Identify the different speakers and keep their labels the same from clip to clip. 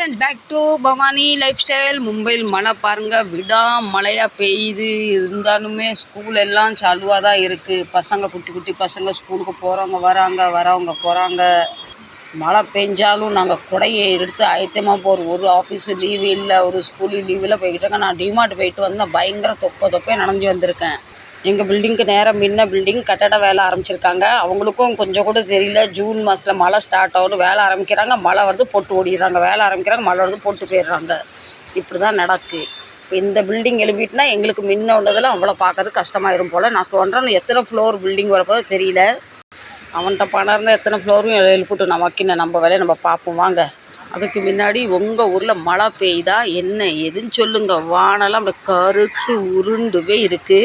Speaker 1: Friend back to Bhavani lifestyle மும்பையில் மழை பாருங்கள் விடா மழையாக பெய்யுது. இருந்தாலுமே ஸ்கூல் எல்லாம் சாலுவாக தான் இருக்குது பசங்க குட்டி குட்டி பசங்க ஸ்கூலுக்கு போகிறவங்க வராங்க வரவங்க போகிறாங்க மழை பெஞ்சாலும் நாங்கள் குடையை எடுத்து ஆயத்தமாக போகிறோம் ஒரு ஆஃபீஸு லீவு இல்லை ஒரு ஸ்கூலு லீவில் போய்கிட்டாங்க நான் டிமார்ட் போயிட்டு வந்தேன். பயங்கர தொப்பை தொப்பையை நனைஞ்சு வந்திருக்கேன். எங்கள் பில்டிங்க்கு நேரம் முன்ன பில்டிங் கட்டட வேலை ஆரம்பிச்சிருக்காங்க. அவங்களுக்கும் கொஞ்சம் கூட தெரியல. ஜூன் மாதத்தில் மழை ஸ்டார்ட் ஆகும் வேலை ஆரம்பிக்கிறாங்க. மழை வருது போட்டு ஓடிடுறாங்க. வேலை ஆரம்பிக்கிறாங்க மழை வருது போட்டு போயிடுறாங்க. இப்படி தான் நடக்கு. இப்போ இந்த பில்டிங் எழுப்பிட்டுனா எங்களுக்கு முன்ன உள்ளதெல்லாம் அவ்வளோ பார்க்கறது கஷ்டமாயிரும் போல். நான் தோன்றேன் எத்தனை ஃப்ளோர் பில்டிங் வரப்போ தெரியல. அவன்கிட்ட பணம் இருந்தால் எத்தனை ஃப்ளோரும் எழுப்பிட்டு நமக்கு என்ன நம்ம வேலையை நம்ம பார்ப்போம். வாங்க. அதுக்கு முன்னாடி உங்கள் ஊரில் மழை பெய்தா என்ன எதுன்னு சொல்லுங்கள் வானெல்லாம் அப்படி கருத்து உருண்டுவே இருக்குது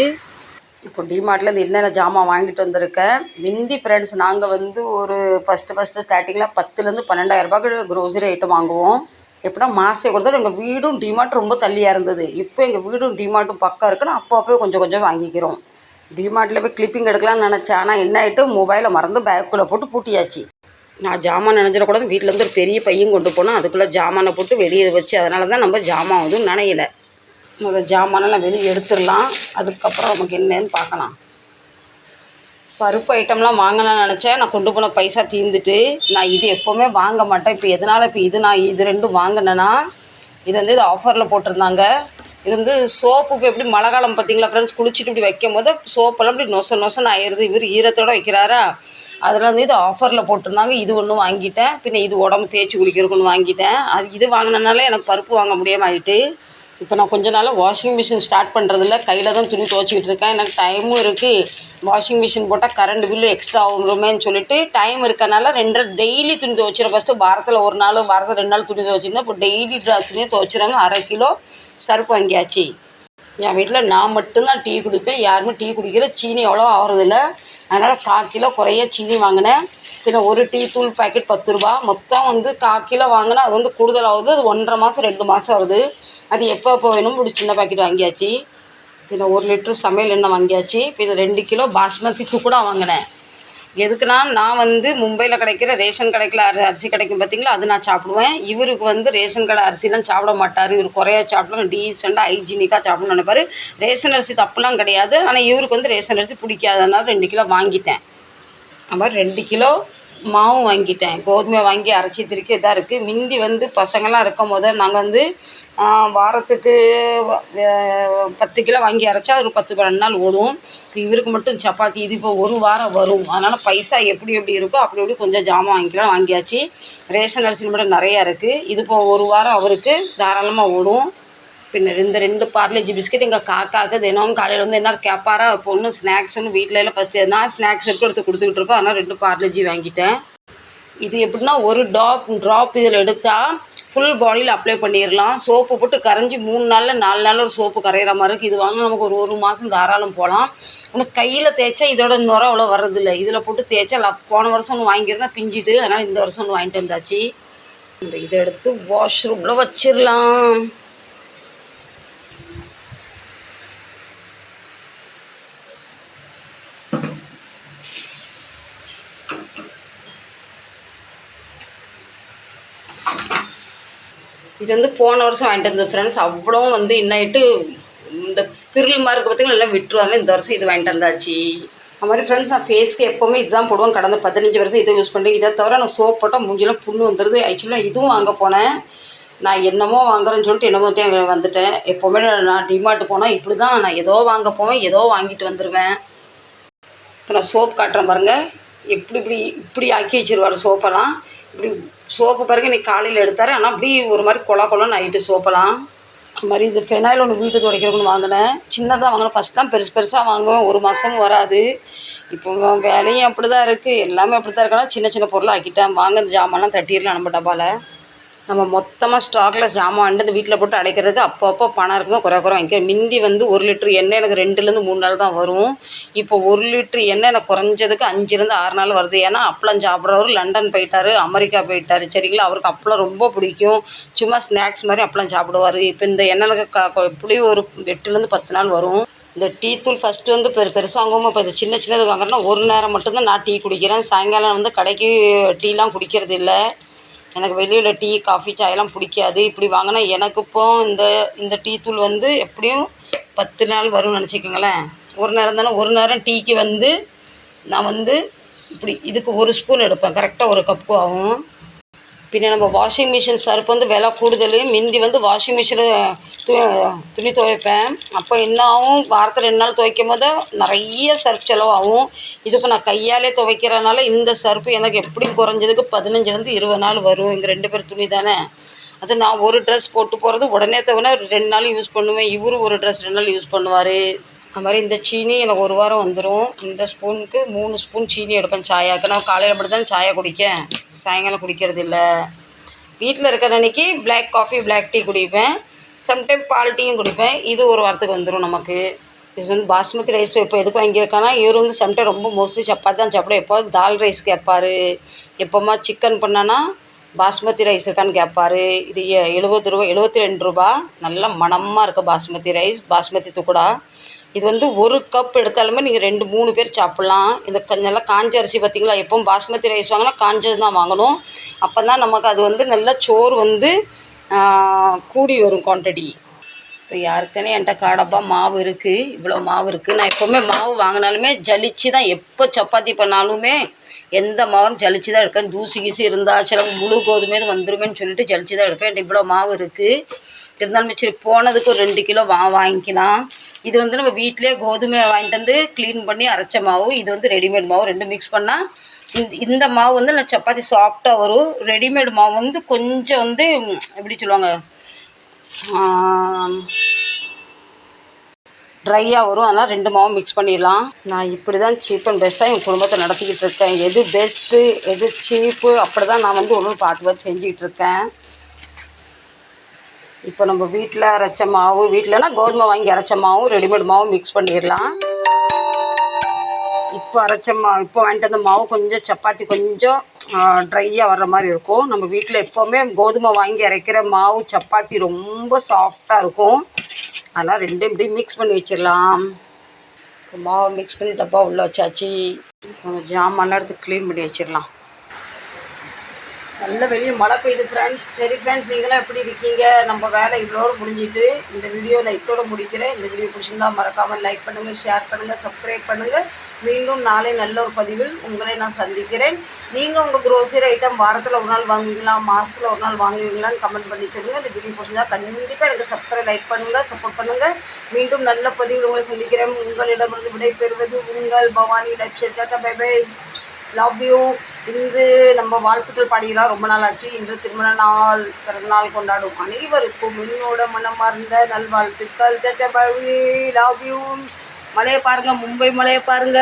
Speaker 1: இப்போ டிமார்ட்லேருந்து என்னென்ன ஜாமான் வாங்கிட்டு வந்திருக்கேன். மிந்தி ஃப்ரெண்ட்ஸ் நாங்கள் வந்து ஒரு ஃபஸ்ட்டு ஃபஸ்ட்டு ஸ்டார்டிங்கில் பத்துலேருந்து பன்னெண்டாயிரரூபாய்க்கு க்ரோசரி ஐட்டம் வாங்குவோம். எப்படின்னா மாசே கொடுத்தா எங்கள் வீடும் டிமார்ட் ரொம்ப தள்ளியாக இருந்தது. இப்போ எங்கள் வீடும் டிமார்ட்டும் பக்கம் இருக்குன்னு அப்போ அப்போ கொஞ்சம் கொஞ்சம் வாங்கிக்கிறோம். டிமார்ட்டில் போய் கிளிப்பிங் எடுக்கலாம்னு நினச்சேன். ஆனால் என்ன ஆகிட்டு மொபைலை மறந்து பேக்குள்ளே போட்டு பூட்டியாச்சு. நான் ஜாமான் நினைஞ்சிடக்கூடாது வீட்டிலேருந்து ஒரு பெரிய பையன் கொண்டு போனோம் அதுக்குள்ளே ஜாமானை போட்டு வெளியே வச்சு அதனால தான் நம்ம ஜாமான் வந்து நினையலை. முதல் ஜாமானெல்லாம் வெளியே எடுத்துடலாம். அதுக்கப்புறம் நமக்கு என்னன்னு பார்க்கலாம். பருப்பு ஐட்டம்லாம் வாங்கலாம்னு நினச்சேன். நான் கொண்டு போன பைசா தீர்ந்துட்டு நான் இது எப்போவுமே வாங்க மாட்டேன். இப்போ எதனால் இப்போ இது நான் இது ரெண்டும் வாங்கினேன்னா இது வந்து இது ஆஃபரில் போட்டிருந்தாங்க. இது வந்து சோப்பு இப்போ எப்படி மழை காலம் பார்த்தீங்களா ஃப்ரெண்ட்ஸ் குளிச்சுட்டு இப்படி வைக்கும் போது சோப்பெல்லாம் இப்படி நொச நொசன்னு ஆயிடுது இவர் ஈரத்தோடு வைக்கிறாரா? அதில் வந்து இது ஆஃபரில் போட்டிருந்தாங்க. இது ஒன்று வாங்கிட்டேன். பின்ன இது உடம்பு தேய்ச்சி குளிக்கிறதுக்கு ஒன்று வாங்கிட்டேன். அது இது வாங்கினனால எனக்கு பருப்பு வாங்க முடியாமல் ஆயிட்டு இப்போ நான் கொஞ்ச நாளாக வாஷிங் மிஷின் ஸ்டார்ட் பண்ணுறதில்ல கையில் தான் துணி துவச்சிக்கிட்டு இருக்கேன். எனக்கு டைமும் இருக்குது வாஷிங் மிஷின் போட்டால் கரண்ட் பில்லு எக்ஸ்ட்ரா ஆகுமேன்னு சொல்லிட்டு டைம் இருக்கனால ரெண்டு டெய்லி துணி துவைச்சிடும் ஃபஸ்ட்டு வாரத்தில் ஒரு நாள் வாரத்தில் ரெண்டு நாள் துணி துவைச்சிருந்தேன் இப்போ டெய்லி துணியை துவைச்சிறாங்க அரை கிலோ சருப்பு வாங்கியாச்சு. என் வீட்டில் நான் மட்டும்தான் டீ குடிப்பேன். யாருமே டீ குடிக்கல. சீனி எவ்வளோ ஆகிறதில்ல அதனால் கால் கிலோ குறைய சீனி வாங்கினேன். பின்ன ஒரு டீ தூள் பாக்கெட் பத்து ரூபா. மொத்தம் வந்து கால் கிலோ வாங்கினா அது வந்து கூடுதலாகுது அது ஒன்றரை மாதம் ரெண்டு மாதம் வருது. அது எப்போ எப்போ வேணும் இப்படி சின்ன பாக்கெட் வாங்கியாச்சு. பின்ன ஒரு லிட்ரு சமையல் எண்ணெய் வாங்கியாச்சு. பின்ன ரெண்டு கிலோ பாஸ்மதி கூட வாங்கினேன். எதுக்குன்னா நான் வந்து மும்பையில் கிடைக்கிற ரேஷன் கடைக்கில் அரி அரிசி கிடைக்கும் பார்த்தீங்களா அது நான் சாப்பிடுவேன். இவருக்கு வந்து ரேஷன் கடை அரிசிலாம் சாப்பிட மாட்டார். இவர் குறையா சாப்பிடணும் டீசெண்டாக ஹைஜீனிக்காக சாப்பிடணும்னு நினைப்பாரு. ரேஷன் அரிசி தப்புலாம் கிடையாது. ஆனால் இவருக்கு வந்து ரேஷன் அரிசி பிடிக்காதனால ரெண்டு கிலோ வாங்கிட்டேன். அது மாதிரி ரெண்டு கிலோ மாவும் வாங்கிட்டேன். கோதுமை வாங்கி அரைச்சி திருக்கி இதாக இருக்குது மிந்தி வந்து பசங்கள்லாம் இருக்கும் போது நாங்கள் வந்து வாரத்துக்கு பத்து கிலோ வாங்கி அரைச்சா ஒரு பத்து பன்னெண்டு நாள் ஓடும். இவருக்கு மட்டும் சப்பாத்தி இது இப்போ ஒரு வாரம் வரும். அதனால் பைசா எப்படி எப்படி இருக்கோ அப்படி எப்படி கொஞ்சம் ஜாமான் வாங்கிக்கலாம் வாங்கியாச்சு. ரேஷன் அரிசி மட்டும் நிறையா இருக்குது இது இப்போ ஒரு வாரம் அவருக்கு தாராளமாக ஓடும். பின்னர் இந்த ரெண்டு பார்லேஜி பிஸ்கெட் எங்கள் காக்காவுக்கு தினமும் காலையில் வந்து என்ன கேட்பாரா பொண்ணு ஒன்றும் ஸ்நாக்ஸ் ஒன்று வீட்டில் எல்லாம் ஃபஸ்ட்டு எதனா ஸ்நாக்ஸ் இருக்கும் எடுத்து கொடுத்துக்கிட்டு இருக்கோம் அதனால் ரெண்டு பார்லேஜி வாங்கிட்டேன். இது எப்படின்னா ஒரு டாப் ட்ராப் இதில் எடுத்தால் ஃபுல் பாடியில் அப்ளை பண்ணிடலாம் சோப்பு போட்டு கரைஞ்சி மூணு நாளில் நாலு நாளில் ஒரு சோப்பு கரையிற மாதிரி இருக்குது இது வாங்க நமக்கு ஒரு ஒரு மாதம் தாராளம் போகலாம் உனக்கு கையில் தேய்ச்சா இதோட நுர அவ்வளோ வர்றதில்ல. இதில் போட்டு தேய்ச்சா லப் போன வருஷம் ஒன்று வாங்கியிருந்தா பிஞ்சிட்டு. அதனால் இந்த வருஷம் ஒன்று வாங்கிட்டு வந்தாச்சு. இதை எடுத்து வாஷ்ரூமில் வச்சிடலாம் இது வந்து போன வருஷம் வாங்கிட்டு வந்தது ஃப்ரெண்ட்ஸ் அவ்வளோ வந்து இன்னாயிட்டு இந்த திருள் மாதிரி இருக்க பார்த்தீங்கன்னா எல்லாம் விட்டுருவாங்க இந்த வருஷம் இது வாங்கிட்டு வந்தாச்சு. அது மாதிரி ஃப்ரெண்ட்ஸ் நான் ஃபேஸ்க்கு எப்போவுமே இதுதான் போடுவேன். கடந்த பதினஞ்சு வருஷம் இதை யூஸ் பண்ணுறேன் இதை தவிர நான் சோப் போட்டால் மூஞ்சிலாம் புண்ணு வந்துடுது ஆக்சுவலாக இதுவும் வாங்க போனேன். நான் என்னமோ வாங்குறேன்னு சொல்லிட்டு என்னமோ அங்கே வந்துட்டேன். எப்போவுமே நான் டிமார்ட் போனால் இப்படி தான் நான் ஏதோ வாங்க போவேன் ஏதோ வாங்கிட்டு வந்துடுவேன் இப்போ நான் சோப் காட்டுறேன் பாருங்கள் எப்படி இப்படி இப்படி ஆக்கி வச்சிருவார் சோப்பெல்லாம் இப்படி சோப்பு பிறகு இன்றைக்கி காலையில் எடுத்தார். ஆனால் அப்படி ஒரு மாதிரி கொலா கொலன்னு நைட்டு சோப்பெல்லாம். அது மாதிரி இது ஃபெனாயில் ஒன்று வீட்டு துடைக்கிறவங்க வாங்கினேன். சின்னதாக வாங்கினேன். ஃபஸ்ட் தான் பெருசு பெருசாக வாங்குவேன். ஒரு மாதமும் வராது. இப்போ வேலையும் அப்படி தான் இருக்குது எல்லாமே அப்படி தான் இருக்கணும் சின்ன சின்ன பொருளாக ஆக்கிட்டேன். வாங்க இந்த ஜாமான்லாம் தட்டிடலாம் நம்ம டப்பாவில் நம்ம மொத்தமாக ஸ்டாக்கில் ஜாமான் வாங்கிட்டு இந்த வீட்டில் போட்டு அடைக்கிறது அப்பப்போ பணம் இருக்குமோ குறை குறை வாங்கிக்கிறேன் மிந்தி வந்து ஒரு லிட்ரு எண்ணெய் எனக்கு ரெண்டுலேருந்து மூணு நாள் தான் வரும். இப்போ ஒரு லிட்ரு எண்ணெய் எனக்கு குறைஞ்சதுக்கு அஞ்சுலேருந்து ஆறு நாள் வருது. ஏன்னா அப்பளம் சாப்பிட்றவர் லண்டன் போயிட்டார் அமெரிக்கா போயிட்டார் சரிங்களா? அவருக்கு அப்பளம் ரொம்ப பிடிக்கும். சும்மா ஸ்நாக்ஸ் மாதிரி அப்பளம் சாப்பிடுவார். இப்போ இந்த எண்ணெய் க எப்படி ஒரு எட்டுலேருந்து பத்து நாள் வரும். இந்த டீ தூள் ஃபஸ்ட்டு வந்து பெரு பெருசாகவும் இப்போ இது சின்ன சின்னது வாங்குறேன்னா ஒரு நேரம் மட்டும்தான் நான் டீ குடிக்கிறேன். சாயங்காலம் வந்து கடைக்கு டீலாம் குடிக்கிறது இல்லை எனக்கு வெளியில் டீ காஃபி சாயெல்லாம் பிடிக்காது. இப்படி வாங்கினா எனக்கு இப்போ இந்த இந்த டீ தூள் வந்து எப்படியும் பத்து நாள் வரும்னு நினச்சிக்கோங்களேன். ஒரு நேரம் தானே ஒரு நேரம் டீக்கு வந்து நான் வந்து இப்படி இதுக்கு ஒரு ஸ்பூன் எடுப்பேன். கரெக்டாக ஒரு கப்பு ஆகும் பின்ன நம்ம வாஷிங் மிஷின் சர்ஃப் வந்து விலை கூடுதல். மிந்தி வந்து வாஷிங் மிஷினில் து துணி துவைப்பேன். அப்போ என்ன ஆகும் வாரத்தில் ரெண்டு நாள் துவைக்கும் போது நிறைய சர்ப் செலவாகும். இதுக்கு நான் கையாலே துவைக்கிறனால இந்த சர்ப்பு எனக்கு எப்படியும் குறைஞ்சதுக்கு பதினஞ்சுலேருந்து இருபது நாள் வரும். எங்கள் ரெண்டு பேர் துணி தானே. அது நான் ஒரு ட்ரெஸ் போட்டு போகிறது உடனே தவிர ரெண்டு நாள் யூஸ் பண்ணுவேன். இவரும் ஒரு ட்ரெஸ் ரெண்டு நாள் யூஸ் பண்ணுவார். அது மாதிரி இந்த சீனி எனக்கு ஒரு வாரம் வந்துடும் இந்த ஸ்பூனுக்கு மூணு ஸ்பூன் சீனி எடுப்பேன் சாயாக்கு நான் காலையில் மட்டும் தான் சாயா குடிக்கேன். சாயங்காலம் குடிக்கிறது இல்லை. வீட்டில் இருக்கிற அன்றைக்கி பிளாக் காஃபி பிளாக் டீ குடிப்பேன். சம்டைம் பால் டீயும் குடிப்பேன். இது ஒரு வாரத்துக்கு வந்துடும் நமக்கு. இது வந்து பாஸ்மதி ரைஸ் இப்போ எதுக்கு வாங்கியிருக்கானா இவர் வந்து சம்டைம் ரொம்ப மோஸ்ட்லி சப்பாத்தி தான் சாப்பிடும் எப்போ தால் ரைஸ் கேட்பாரு எப்போமா சிக்கன் பண்ணனா பாஸ்மதி ரைஸ் இருக்கான்னு கேட்பாரு இது எழுபது ரூபா எழுபத்தி ரெண்டு ரூபா. நல்ல மணமாக இருக்குது பாஸ்மதி ரைஸ் பாஸ்மதி துக்குடா. இது வந்து ஒரு கப் எடுத்தாலுமே நீங்கள் ரெண்டு மூணு பேர் சாப்பிட்லாம். இந்த க- நல்லா காஞ்ச அரிசி பார்த்தீங்களா எப்பவும் பாஸ்மதி ரைஸ் வாங்கினா காஞ்சது தான் வாங்கணும். அப்போ தான் நமக்கு அது வந்து நல்லா சோறு வந்து கூடி வரும் குவான்டிட்டி இப்போ யாருக்குன்னு என்கிட்ட காடப்பா மாவு இருக்குது இவ்வளோ மாவு இருக்குது நான் எப்போவுமே மாவு வாங்கினாலுமே ஜலிச்சு தான் எப்போ சப்பாத்தி பண்ணாலுமே எந்த மாவும் ஜலிச்சு தான் எடுப்பேன். தூசி கீசி இருந்தால் சில முழு கோதுமை இது வந்துருமேன்னு சொல்லிட்டு ஜலிச்சு தான் எடுப்பேன். என்கிட்ட இவ்வளோ மாவு இருக்குது இருந்தாலுமே சரி போனதுக்கு ஒரு ரெண்டு கிலோ வா வாங்கிக்கலாம். இது வந்து நம்ம வீட்டிலே கோதுமை வாங்கிட்டு வந்து க்ளீன் பண்ணி அரைச்ச மாவு இது வந்து ரெடிமேட் மாவு ரெண்டும் மிக்ஸ் பண்ணால் இந்த இந்த மாவு வந்து நான் சப்பாத்தி சாஃப்டாக வரும். ரெடிமேட் மாவு வந்து கொஞ்சம் வந்து எப்படி சொல்லுவாங்க ட்ரையாக வரும். அதனால் ரெண்டு மாவும் மிக்ஸ் பண்ணிடலாம். நான் இப்படி தான் சீப் அண்ட் பெஸ்ட்டாக என் குடும்பத்தை நடத்திக்கிட்டு இருக்கேன். எது பெஸ்ட்டு எது சீப்பு அப்படி தான் நான் வந்து ஒன்று பார்த்து பார்த்து செஞ்சுக்கிட்டு இருக்கேன். இப்போ நம்ம வீட்டில் அரைச்ச மாவு வீட்டிலனா கோதுமை வாங்கி அரைச்ச மாவும் ரெடிமேட் மாவும் மிக்ஸ் பண்ணிடலாம் இப்போ அரைச்ச மா இப்போ வாங்கிட்டு வந்த மாவு கொஞ்சம் சப்பாத்தி கொஞ்சம் ட்ரையாக வர்ற மாதிரி இருக்கும். நம்ம வீட்டில் எப்போவுமே கோதுமை வாங்கி அரைக்கிற மாவு சப்பாத்தி ரொம்ப சாஃப்டாக இருக்கும். அதனால் ரெண்டும் இப்படி மிக்ஸ் பண்ணி வச்சிடலாம் இப்போ மாவு மிக்ஸ் பண்ணி டப்பா உள்ளே வச்சாச்சு. கொஞ்சம் ஜாமான் எடுத்து க்ளீன் பண்ணி வச்சிடலாம் நல்ல வெளியே மழை பெய்யுது ஃப்ரெண்ட்ஸ் சரி ஃப்ரெண்ட்ஸ் நீங்களாம் எப்படி இருக்கீங்க? நம்ம வேலை இவ்வளோட முடிஞ்சிட்டு இந்த வீடியோ நான் முடிக்கிறேன். இந்த வீடியோ பிடிச்சிருந்தா மறக்காமல் லைக் பண்ணுங்கள் ஷேர் பண்ணுங்கள் சப்ஸ்கிரைப் பண்ணுங்கள் மீண்டும் நாளை நல்ல ஒரு பதிவில் உங்களை நான் சந்திக்கிறேன். நீங்கள் உங்கள் க்ரோசரி ஐட்டம் வாரத்தில் ஒரு நாள் வாங்குவீங்களா? மாதத்தில் ஒரு நாள் வாங்குவீங்களான்னு கமெண்ட் பண்ணி சொல்லுங்கள் இந்த வீடியோ பிடிச்சிருந்தா கண்டிப்பாக எனக்கு சப்ஸ்கிரைப் லைக் பண்ணுங்கள் சப்போர்ட் பண்ணுங்கள் மீண்டும் நல்ல பதிவில் உங்களை சந்திக்கிறேன். உங்களிடமிருந்து விடைபெறுவது உங்கள் Bhavani lifestyle bye bye love you இன்று நம்ம வாழ்த்துக்கள் பாடியெல்லாம் ரொம்ப நாள் ஆச்சு இன்று திருமண நாள் பிறந்த நாள் கொண்டாடும் அனைவருக்கும் என்னோட மனமார்ந்த நல்வாழ்த்துக்கள். லவ் யூ மலையை பாருங்க மும்பை மலையை பாருங்க.